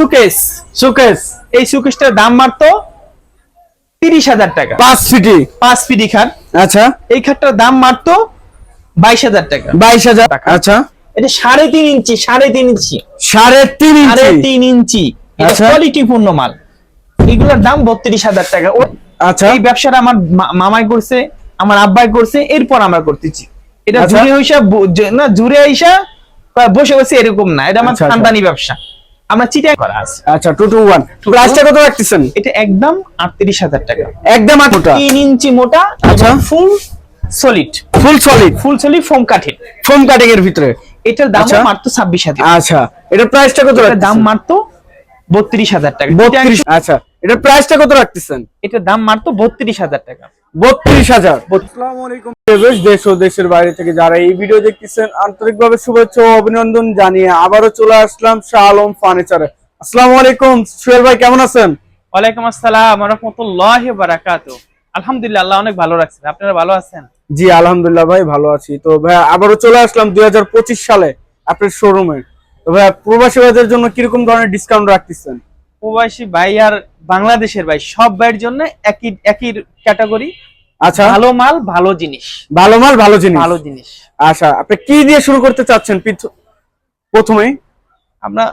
সুকেস showcase এই সুকেসটার দাম মাত্র তিরিশ হাজার টাকা। পাঁচ সিটি পাঁচ পিডি খাট। আচ্ছা। এই খাটটার দাম মাত্র বাইশ হাজার টাকা। বাইশ হাজার। টাকা। আচ্ছা। এটা সাড়ে তিন ইঞ্চি সাড়ে তিন ইঞ্চি। সাড়ে তিন সাড়ে তিন ইঞ্চি। আচ্ছা। কোয়ালিটি পূর্ণ মাল। এগুলোর দাম বত্রিশ হাজার টাকা। ও আচ্ছা। এই ব্যবসাটা আমার মামাই করছে আমার আব্বাই করছে এরপর আমরা করতেছি। এটা আচ্ছা। জুড়ে হইসা না জুড়ে আইসা বসে বসে এরকম না। এটা আমার আচ্ছা। খানদানি ব্যবসা। আমরা চিটাই করা আছে। আচ্ছা টু টু ওয়ান প্রাইসটা কত রাখতেছেন? এটা একদম আটত্রিশ হাজার টাকা। একদম আটটা তিন ইঞ্চি মোটা আচ্ছা। Full solid full solid full solid foam কাঠের ফোম কাটিং এর ভিতরে। এটার দাম আচ্ছা। মাত্র ছাব্বিশ হাজার। আচ্ছা। এটার প্রাইসটা কত এটার দাম রাখতেছেন? মাত্র বত্রিশ হাজার টাকা। বত্রিশ আচ্ছা। এটার প্রাইসটা কত রাখতেছেন? এটার দাম মাত্র বত্রিশ হাজার টাকা। বত্রিশ হাজার। আসসালামু আলাইকুম দেশ দেশ ও দেশের বাইরে থেকে যারা এই ভিডিও দেখতেছেন আন্তরিকভাবে শুভেচ্ছা ও অভিনন্দন জানিয়ে আবারও চলে আসলাম শাহ আলম ফার্নিচারে। আসসালামু আলাইকুম সুহেল ভাই কেমন আছেন? ওয়ালাইকুম আসসালাম রহমতুল্লাহ বারাকাত আলহামদুলিল্লাহ আল্লাহ অনেক ভালো রাখছেন। আপনারা ভালো আছেন? জি আলহামদুলিল্লাহ ভাই ভালো আছি। তো ভাই আবারও চলে আসলাম দুই হাজার পঁচিশ সালে আপনার শোরুমে তো ভাই প্রবাসী ভাইদের জন্য কীরকম ধরনের ডিসকাউন্ট রাখতেছেন? প্রবাসী ভাই আর বাংলাদেশের ভাই সব ভাইয়ের জন্য একই একই ক্যাটাগরি আচ্ছা। ভালো মাল ভালো জিনিস। ভালো মাল ভালো জিনিস। ভালো জিনিস। আচ্ছা আপনি কি দিয়ে শুরু করতে চাচ্ছেন প্রথমে আমরা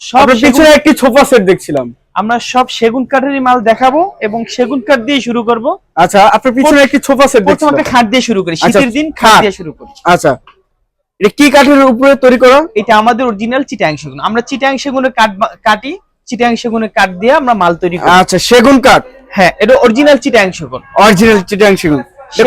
সব পিছনে একটি সোফা সেট দেখছিলাম। আমরা সব সেগুন কাঠেরই মাল দেখাবো এবং সেগুন কাঠ দিয়ে শুরু করব। আচ্ছা আপনার পিছনে একটি সোফা সেট প্রথম দেখছিলাম। আমরা খাট দিয়ে শুরু করি। আচ্ছা, শীতের দিন খাট। দিয়ে শুরু করি। আচ্ছা এটা কি কাঠের উপরে তৈরি করা? এটা আমাদের অরিজিনাল চিটাং সেগুন। আমরা চিটাং সেগুনের কাঠ কাটি চিটাং সেগুনের কাঠ দিয়ে আমরা মাল তৈরি করি। আচ্ছা সেগুন কাঠ। হ্যাঁ এটা অরিজিনাল চিটাং সেগুন। অরিজিনাল চিটাং সেগুন।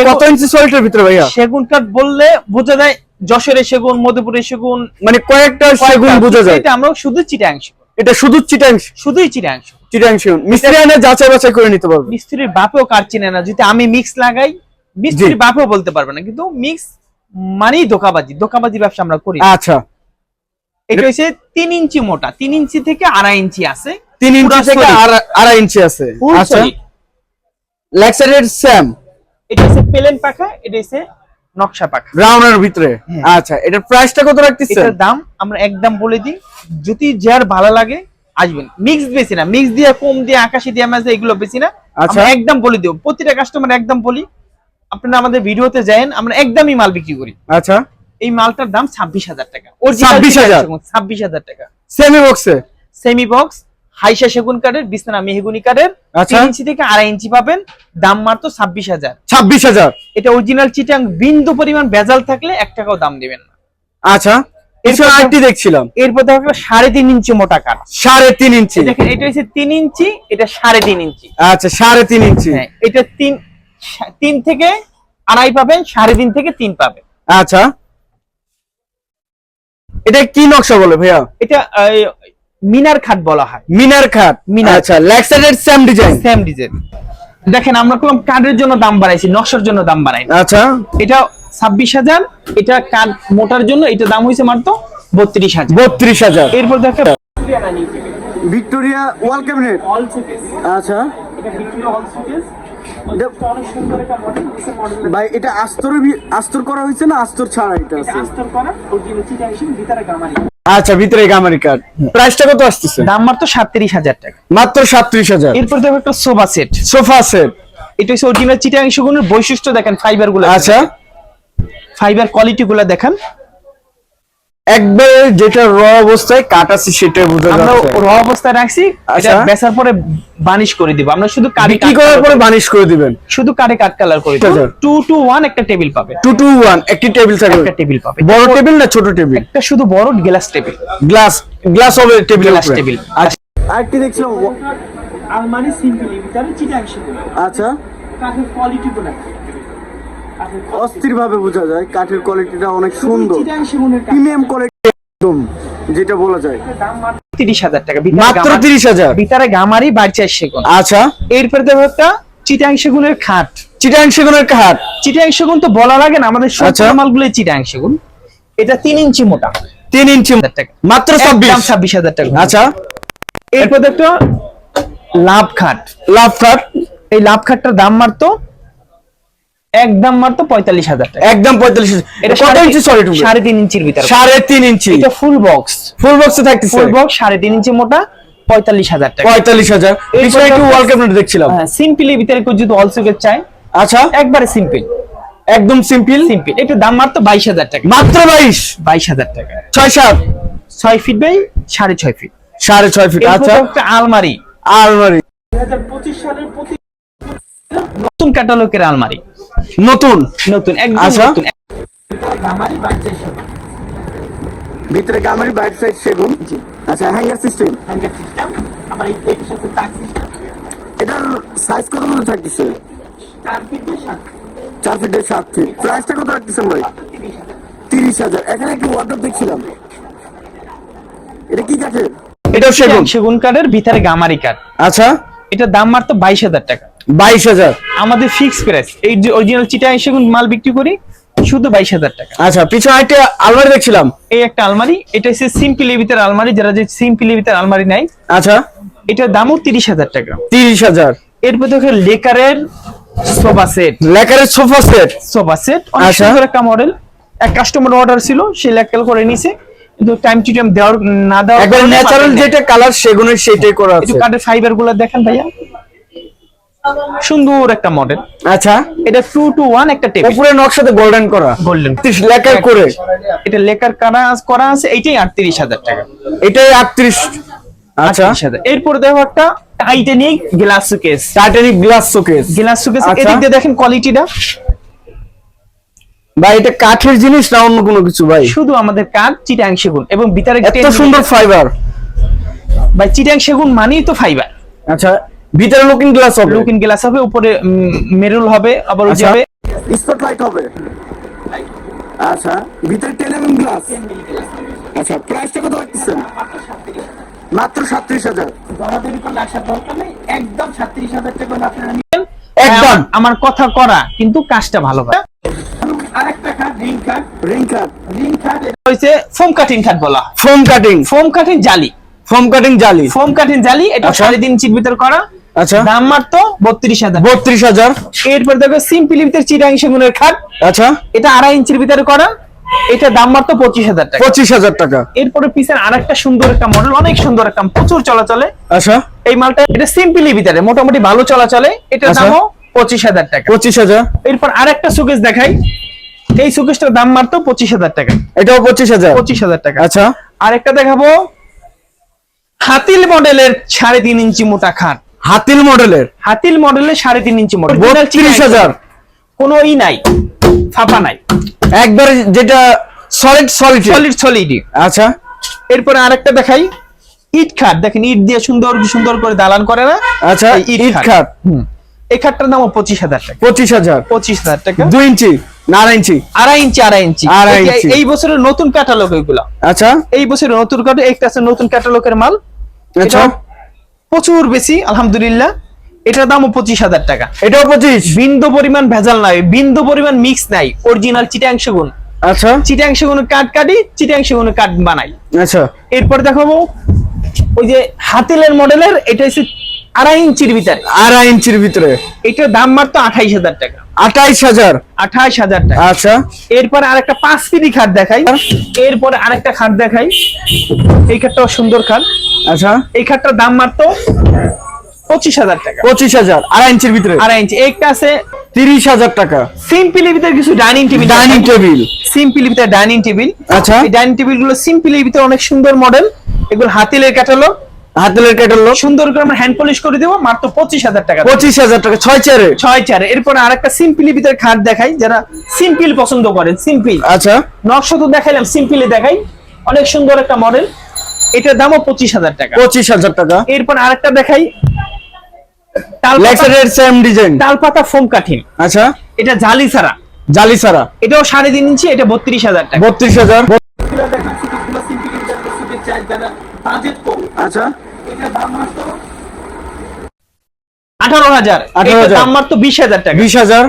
কত ইঞ্চি সলিটের ভিতরে ভাইয়া? সেগুন কাঠ বললে বোঝা যায় যশোরের সেগুন মধুপুরের সেগুন। মানে কয়েকটা সেগুন বোঝা যায়। এটা আমরা শুধু চিটাং এটা শুধু চিটাং শুধুই চিটাং চিটাং সেগুন। মিস্ত্রি এনে যাচাই বাছাই করে নিতে পারবে। মিস্ত্রির বাপেও কাঠ চিনে না। যদি আমি মিক্স লাগাই মিস্ত্রির বাপেও বলতে পারবে না। কিন্তু মিক্স মানেই ধোকাবাজি। ধোকাবাজি ব্যবসা আমরা করি। আচ্ছা। এটা হচ্ছে তিন ইঞ্চি মোটা। তিন ইঞ্চি থেকে আড়াই ইঞ্চি আছে। ইঞ্চি থেকে solid। আড়া- আড়াই ইঞ্চি আছে। Full আচ্ছা। স্যাম এটা হচ্ছে প্লেন পাখা এটা হচ্ছে নকশা পাখা। রাউন্ডের ভিতরে। হ্যাঁ। আচ্ছা এটার প্রাইসটা কত রাখতেছেন? এটার দাম আমরা একদম বলে দিই যদি যার ভালো লাগে আসবেন। মিক্স বেশি না। মিক্স দিয়ে কম দিয়ে আকাশি দিয়ে ম্যাচ এগুলো বেশি না। আচ্ছা। একদম বলে দিব প্রতিটা কাস্টমার একদম বলি আপনারা আমাদের ভিডিওতে যায়েন আমরা একদমই মাল বিক্রি করি। আচ্ছা। এই মালটার দাম ছাব্বিশ হাজার টাকা। 26,000 ছাব্বিশ হাজার? টাকা সেমি বক্সে সেমি বক্স হাইসা সেগুন কাঠের বিছনা মেহগুনি কাঠের আচ্ছা। তিন ইঞ্চি থেকে আড়াই ইঞ্চি পাবেন। দাম মাত্র ছাব্বিশ হাজার। ছাব্বিশ হাজার। এটা অরিজিনাল চিটাং বিন্দু পরিমাণ বেজাল থাকলে এক টাকাও দাম দিবেন না। আচ্ছা পিছনে আরেকটি দেখছিলাম। এরপর দেখো সাড়ে তিন ইঞ্চি মোটা কাঠ। সাড়ে তিন ইঞ্চি। দেখেন এটা হচ্ছে তিন ইঞ্চি এটা সাড়ে তিন ইঞ্চি। আচ্ছা সাড়ে তিন ইঞ্চি। হ্যাঁ এটা তিন তিন থেকে আড়াই পাবেন সাড়ে তিন থেকে তিন পাবেন। আচ্ছা। এটা কি নকশা বলে ভাইয়া? এটা মিনার খাট বলা হয়। মিনার খাট। মিনার। আচ্ছা লেগ সাইডের সেম ডিজাইন সেম ডিজাইন দেখেন আমরা কোন কাঠের জন্য দাম বাড়াইছি নকশার জন্য দাম বাড়াই আচ্ছা। এটা ছাব্বিশ হাজার এটা কাঠ মোটার জন্য এটা দাম হয়েছে মাত্র বত্রিশ হাজার। বত্রিশ হাজার। এরপর দেখেন Victoria wall cabinet. All showcase আচ্ছা। এটা ভিক্টোরিয়া অল সুকেস অনেক সুন্দর একটা মডেল মডেল ভাই এটা আস্তর আস্তর করা হয়েছে না? আস্তর ছাড়া এটা আছে? আস্তর করা ভিতরে গামারি আচ্ছা ভিতরে গামারি কার্ড প্রাইসটা কত আসতেছে? দাম মাত্র সাতত্রিশ হাজার টাকা। মাত্র সাতত্রিশ হাজার। এরপর দেখো একটা সোফা সেট। Sofa set. এটা হচ্ছে অরিজিনাল চিটাং সুগুনের বৈশিষ্ট্য দেখেন ফাইবারগুলো আচ্ছা। ফাইবার কোয়ালিটি গুলো দেখেন। একবারে যেটা র অবস্থায় কাট আছে সেটা বোঝা আমরা র অবস্থায় রাখছি এটা আচ্ছা। বেচার পরে বানিশ করে দিব। আমরা শুধু কারি বিক্রি করার পরে বানিশ করে দিবেন। শুধু কারে কাট কালার করে দিব। আচ্ছা। টু টু ওয়ান একটা টেবিল পাবে। টু টু ওয়ান একটি টেবিল থাকবে। একটা টেবিল পাবে। বড় টেবিল না ছোট টেবিল? একটা শুধু বড় গ্লাস টেবিল। গ্লাস গ্লাস হবে টেবিল Glass table। আচ্ছা। আরেকটি দেখছিলাম আলমারি সিম্পলি ভিতরে চিটাং আচ্ছা। কাঠের কোয়ালিটি গুলো। অস্থির ভাবে বোঝা যায় কাঠের কোয়ালিটিটা অনেক সুন্দর। প্রিমিয়াম কোয়ালিটি একদম যেটা বলা যায়। তিরিশ হাজার টাকা। মাত্র তিরিশ হাজার? ভিতরে গামারি বাড়ছে সেগুন আচ্ছা। এরপর দেখো একটা চিটাং সেগুনের খাট। চিটাং সেগুনের কাঠ চিটাং সেগুন তো বলা লাগে না আমাদের আচ্ছা। সব মালগুলো চিটাং সেগুন। এটা তিন ইঞ্চি মোটা। তিন ইঞ্চি টাকা। মাত্র ছাব্বিশ। ছাব্বিশ হাজার টাকা। আচ্ছা। এরপর দেখো লাভ খাট। লাভ কাঠ এই লাভ খাটটার দাম মারতো একদম মারতো পঁয়তাল্লিশ হাজার টাকা। একদম পঁয়তাল্লিশ এটা কত ইঞ্চি সলিড সাড়ে তিন ইঞ্চির ভিতরে। সাড়ে তিন ইঞ্চি। এটা ফুল বক্স ফুল বক্সে থাকতেছে। ফুল বক্স সাড়ে তিন ইঞ্চি মোটা পঁয়তাল্লিশ হাজার টাকা। পঁয়তাল্লিশ হাজার। পিছনে একটু ওয়াল ক্যাবিনেট দেখছিলাম। সিম্পলি ভিতরে কেউ যদি অল সুকেস চায় আচ্ছা। একবারে সিম্পল একদম সিম্পল সিম্পল একটু দাম মাত্র বাইশ হাজার টাকা। মাত্র বাইশ? বাইশ হাজার টাকা। ছয় সাত? ছয় ফিট বাই সাড়ে ছয় ফিট সাড়ে ছয় ফিট আচ্ছা। আলমারি। আলমারি। নতুন ক্যাটালগের আলমারি। নতুন। নতুন একদম আচ্ছা। নতুন। ভিতরে গামারি বাইট সাইড সেগুন। আচ্ছা হ্যাঙ্গার সিস্টেম হ্যাঙ্গার সিস্টেম আমার এটার সাইজ কত মনে থাকতেছে? চার ফিটের সাত ফিট প্রাইসটা কত রাখতেছেন ভাই? তিরিশ হাজার। এখানে একটু ওয়াটার দেখছিলাম। এটা কি কাঠের? এটাও সেগুন। সেগুন কাঠের ভিতরে গামারি কাঠ। আচ্ছা। এটা দাম মাত্র বাইশ হাজার টাকা। বাইশ হাজার। আমাদের ফিক্স প্রাইস এই যে অরিজিনাল চিটাই সেগুন মাল বিক্রি করি শুধু বাইশ হাজার টাকা। আচ্ছা পিছনে একটা আলমারি দেখছিলাম। এই একটা আলমারি এটা হচ্ছে সিম্পলি ভিতরে আলমারি যারা যে সিম্পলি ভিতরে আলমারি নেয় আচ্ছা। এটার দামও তিরিশ হাজার টাকা। তিরিশ হাজার। এরপর দেখো লেকারের সোফা সেট লেকারের সোফা সেট সোফা সেট অনেক আচ্ছা। সুন্দর একটা মডেল এক কাস্টমার অর্ডার ছিল সে লেকাল করে নিছে। কিন্তু টাইম টু টাইম দেওয়ার না দেওয়ার একবার ন্যাচারাল যেটা কালার সেগুনের সেটাই করা একটু আছে। কাঠের ফাইবারগুলো দেখেন ভাইয়া। সুন্দর একটা মডেল আচ্ছা। এটা টু টু ওয়ান একটা টেবিল উপরে নকশাতে গোল্ডেন করা। গোল্ডেন লেকার করে। এটা লেকার করা করা আছে? এইটাই আটত্রিশ হাজার টাকা। এটাই আটত্রিশ। আচ্ছা। 38,000 এরপর দেখো একটা Titanic glass showcase Titanic glass showcase glass showcase. এদিক দিয়ে দেখেন কোয়ালিটিটা ভাই এটা কাঠের জিনিস না অন্য কোনো কিছু ভাই? শুধু আমাদের কাঠ চিটাং সেগুন এবং ভিতরে এত সুন্দর ফাইবার বা চিটাং সেগুন মানেই তো ফাইবার আচ্ছা ভিতরে লুকিং গ্লাস হবে। লুকিং গ্লাস হবে উপরে মেরুল হবে আবার ওই আচ্ছা। যাবে। স্পট লাইট হবে। আচ্ছা ভিতরে এমএম গ্লাস আচ্ছা প্রাইসটা কত রাখতেছেন? মাত্র সাতত্রিশ হাজার। একদম আমার- আমার কথা করা কিন্তু কাজটা ভালো হয়। রিং কাট হয়েছে ফোম কাটিং খাট বলা ফোম কাটিং ফোম কাটিং জালি। ফোম কাটিং জালি। ফোম কাটিং জালি এটা। সাড়ে তিন ইঞ্চির ভিতর করা। আচ্ছা। দাম মাত্র বত্রিশ হাজার। বত্রিশ হাজার। এরপর দেখো সিম্পলি ভিতরে চিটাং সেগুনের খাট। আচ্ছা। এটা আড়াই ইঞ্চির ভিতরে করা। এটা দাম মাত্র পঁচিশ হাজার টাকা। পঁচিশ হাজার টাকা। এরপরে পিছনে আরেকটা সুন্দর একটা মডেল অনেক সুন্দর একটা প্রচুর চলাচলে। আচ্ছা। এই মালটা এটা সিম্পলি ভিতরে মোটামুটি ভালো চলাচলে। এটার আচ্ছা। দামও পঁচিশ হাজার টাকা। পঁচিশ হাজার। এরপর আরেকটা সুকেশ দেখাই। এই সুকেশটার দাম মাত্র পঁচিশ হাজার টাকা। এটাও পঁচিশ হাজার। পঁচিশ হাজার টাকা। আচ্ছা। আরেকটা দেখাবো। হাতিল মডেলের সাড়ে তিন ইঞ্চি মোটা খাট। হাতিল মডেলের? হাতিল মডেলের সাড়ে তিন ইঞ্চি মডেল বত্রিশ হাজার। কোনো ই নাই ফাঁপা নাই। একবার যেটা সলিড সলিড সলিড সলিড আচ্ছা। এরপরে আরেকটা দেখাই। ইট খাট। দেখেন ইট দিয়ে সুন্দর সুন্দর করে দালান করে না? আচ্ছা ইট খাট। হুম। এই খাটটার দাম পঁচিশ হাজার টাকা। পঁচিশ হাজার। পঁচিশ হাজার টাকা। দুই ইঞ্চি আড়াই ইঞ্চি। আড়াই ইঞ্চি আড়াই ইঞ্চি। আড়াই এই- ইঞ্চি। এই বছরের নতুন ক্যাটালগ এগুলা। আচ্ছা। এই বছরের নতুন ক্যাটালগ একটা আছে নতুন ক্যাটালগের মাল। আচ্ছা। প্রচুর বেশি আলহামদুলিল্লাহ। এটার দামও পঁচিশ হাজার টাকা। এটাও পঁচিশ? বিন্দু পরিমাণ ভেজাল নাই বিন্দু পরিমাণ মিক্স নাই অরিজিনাল চিটাংশ গুণ আচ্ছা। চিটাংশ গুণ কাঠ কাটি চিটাংশ গুণ কাঠ বানাই। আচ্ছা। এরপর দেখাবো ওই যে হাতিলের মডেলের এটা হচ্ছে আড়াই ইঞ্চির ভিতরে। আড়াই ইঞ্চির ভিতরে। এটার দাম মাত্র আঠাইশ হাজার টাকা। আঠাইশ হাজার। আঠাইশ হাজার টাকা। আচ্ছা। এরপর আরেকটা পাঁচ ফিটি খাট দেখাই। এরপরে আরেকটা খাট দেখাই। এই খাটটাও সুন্দর খাট। আচ্ছা। এই খাটটার দাম মাত্র পঁচিশ হাজার টাকা। পঁচিশ হাজার আড়াই ইঞ্চির ভিতরে? আড়াই ইঞ্চি। একটা আছে তিরিশ হাজার টাকা। সিম্পলি ভিতরে কিছু dining table dining table. Simply ভিতরে ডাইনিং টেবিল। আচ্ছা। এই ডাইনিং টেবিলগুলো সিম্পলি ভিতরে অনেক সুন্দর মডেল। এগুলো হাতিলের ক্যাটালগ। হাতেলের ক্যাটালগ সুন্দর করে আমরা হ্যান্ড পলিশ করে দেবো মাত্র পঁচিশ হাজার টাকা পঁচিশ হাজার টাকা ছয় চারে ছয় চারে এরপর আরেকটা সিম্পলি ভিতরে খাট দেখাই যারা সিম্পল পছন্দ করেন সিম্পল আচ্ছা। নকশা তো দেখাইলাম সিম্পলি দেখাই। অনেক সুন্দর একটা মডেল এটার দামও পঁচিশ হাজার টাকা। পঁচিশ হাজার টাকা। এরপর আরেকটা দেখাই তালপাতা সেম ডিজাইন তালপাতা ফোম কাঠিন আচ্ছা। এটা জালি ছাড়া। জালি সারা এটাও সাড়ে তিন ইঞ্চি এটা বত্রিশ হাজার টাকা। বত্রিশ হাজার। আচ্ছা। আঠারো হাজার। 18,000 এটার দাম মাত্র বিশ হাজার টাকা। বিশ হাজার।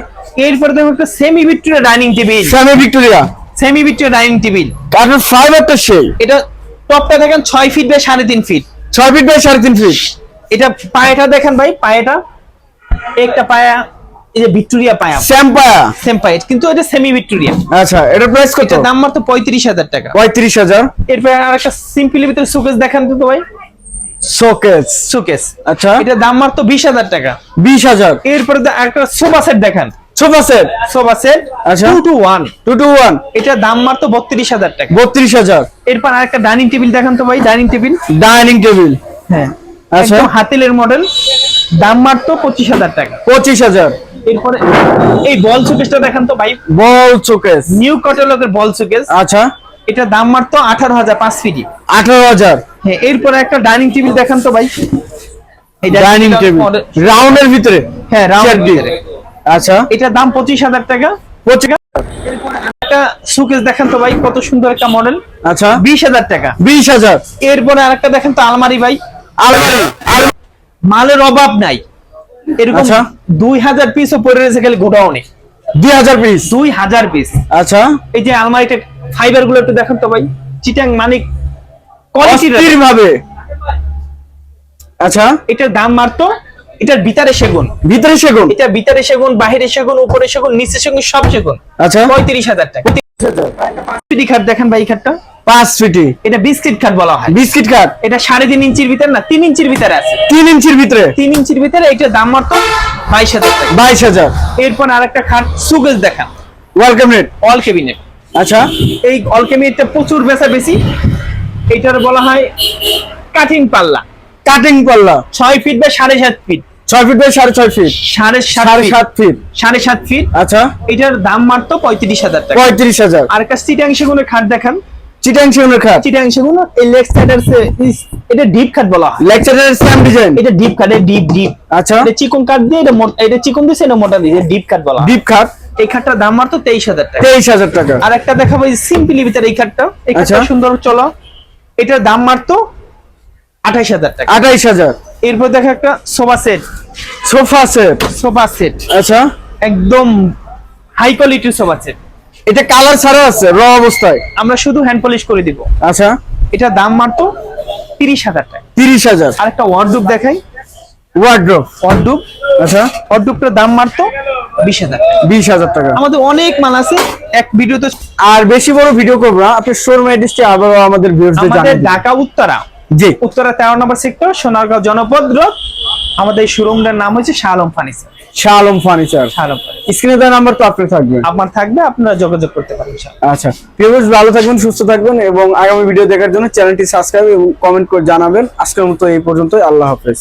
এরপর দেখো একটা semi Victoria dining table semi Victoria semi Victoria dining table কাঠের ফাইবারটা সেই। এটা টপটা দেখেন ছয় ফিট বাই সাড়ে তিন ফিট ছয় ফিট বাই সাড়ে তিন ফিট এটা পায়াটা দেখেন ভাই পায়াটা। একটা পায়া এই যে ভিক্টোরিয়া পায়া। স্যাম্পায়া কিন্তু এটা সেমি ভিক্টোরিয়া আচ্ছা এটার প্রাইস কত? এটার দাম মাত্র পঁয়ত্রিশ হাজার টাকা। পঁয়ত্রিশ হাজার। এরপর আর একটা সিম্পলি ভিতরে সুকেস দেখান তো ভাই। শোকেস সুকেস আচ্ছা। এটার দাম মাত্র টাকা। বিশ হাজার। এরপরে দে- একটা সোফা সেট দেখেন। সোফা সেট সোফা সেট আচ্ছা। Two two one two two one এটার দাম মাত্র টাকা। বত্রিশ হাজার। এরপর আরেকটা ডাইনিং টেবিল দেখান তো ভাই ডাইনিং টেবিল ডাইনিং টেবিল হ্যাঁ। আচ্ছা। হাতিলের মডেল দাম মাত্র পঁচিশ হাজার টাকা। পঁচিশ হাজার। এরপরে এই বল সুকেসটা দেখান তো ভাই। বল শোকেস। নিউ ক্যাটালগের বল সুকেস আচ্ছা। এটা দাম মাত্র আঠারো হাজার পাঁচ ফিটি। আঠারো হাজার। হ্যাঁ এরপরে একটা ডাইনিং টেবিল দেখান তো ভাই। এই ডাইনিং টেবিল। রাউন্ডের ভিতরে। হ্যাঁ রাউন্ড Chair দিয়ে। আচ্ছা। এটার দাম পঁচিশ হাজার টাকা। পঁচিশ একটা সুকেস দেখেন তো ভাই কত সুন্দর একটা মডেল আচ্ছা। বিশ হাজার টাকা। বিশ হাজার। এরপরে আরেকটা দেখেন তো আলমারি ভাই। আলমারি। আল- মালের অভাব নাই। এরকম আচ্ছা। দুই হাজার পিসও পড়ে রয়েছে খালি গোডাউনে। দুই হাজার পিস দুই হাজার পিস আচ্ছা। এই যে আলমারিটা ফাইবারগুলো একটু দেখেন তো ভাই চিটাং মানিক কোয়ালিটির ভাবে আচ্ছা। এটার দাম মাত্র এটার ভিতরে সেগুন। ভিতরে সেগুন? এটা ভিতরে সেগুন বাহিরে সেগুন উপরে সেগুন নিচে সেগুন সব সেগুন। আচ্ছা। পঁয়ত্রিশ হাজার টাকা। দেখেন ভাই এই খাটটা পাঁচ ফিটি। এটা বিস্কিট খাট বলা হয়। বিস্কিট কাঠ এটা সাড়ে তিন ইঞ্চির ভিতরে না তিন ইঞ্চির ভিতরে আছে। তিন ইঞ্চির ভিতরে? তিন ইঞ্চির ভিতরে এটার দাম মাত্র বাইশ হাজার বাইশ হাজার। এরপর আরেকটা খাট সুগেজ দেখান। ওয়েলকাম রেট অল কেবিনেট আচ্ছা। এই অল কেবিনেটটা প্রচুর বেচা বেশি। এটার বলা হয় কাটিং পাল্লা। কাটিং পাল্লা। ছয় ফিট বা সাড়ে সাত ফিট ছয় ফিট বাই সাড়ে ছয় ফিট সাড়ে সাড়ে সাত ফিট সাড়ে সাত ফিট আচ্ছা। এটার দাম মাত্র পঁয়ত্রিশ হাজার টাকা। পঁয়ত্রিশ হাজার। আর একটা সিটাং সেগুনের খাট দেখান। চিটাং সেগুনের খাট। চিটাং সেগুন এই লেগ সাইডের এটা ডিপ খাট বলা হয়। ডিজাইন এটা ডিপ কাট ডিপ ডিপ আচ্ছা। এটা চিকন কাট দিয়ে এটা এটা চিকন এটা মোটা দিয়ে ডিপ কাট বলা ডিপ খাট এই খাটটার দাম মাত্র তেইশ হাজার টাকা। তেইশ হাজার টাকা। আর একটা দেখাবো সিম্পলি ভিতরে এই খাটটা। এই খাটটা আচ্ছা। সুন্দর চলো। এটার দাম মাত্র আঠাইশ হাজার টাকা। আঠাইশ হাজার। এরপর দেখা একটা sofa set. Sofa set. Sofa set. আচ্ছা। একদম হাই কোয়ালিটির সোফা সেট। এটা কালার ছাড়া আছে র অবস্থায়। আমরা শুধু হ্যান্ড পলিশ করে দিব। আচ্ছা। এটার দাম মাত্র তিরিশ হাজার টাকা। তিরিশ হাজার। আর একটা ওয়ার্ডরোব দেখাই। ওয়ার্ড্রোপ ওয়ার্ডরোব আচ্ছা। ওয়ার্ডরোবটার দাম মাত্র বিশ হাজার টাকা। বিশ হাজার টাকা। আমাদের অনেক মাল আছে এক ভিডিওতে আর বেশি বড় ভিডিও করব না আপনি শোরুম অ্যাড্রেসটি আবারও আমাদের ভিউয়ার্সদের আমাদের জানাবেন ঢাকা উত্তরা জি। উত্তরা তেরো নম্বর সেক্টর সোনারগাঁও জনপদ রোড আমাদের শোরুমটার নাম হচ্ছে শাহ আলম ফার্নিচার। শাহ আলম ফার্নিচার। শালম স্ক্রিনে দেওয়া নাম্বার তো আপনার থাকবে। আমার থাকবে আপনারা যোগাযোগ করতে পারেন আচ্ছা ভিউয়ার্স ভালো থাকবেন সুস্থ থাকবেন এবং আগামী ভিডিও দেখার জন্য চ্যানেলটি সাবস্ক্রাইব এবং কমেন্ট করে জানাবেন। আজকের মতো এই পর্যন্তই আল্লাহ হাফেজ।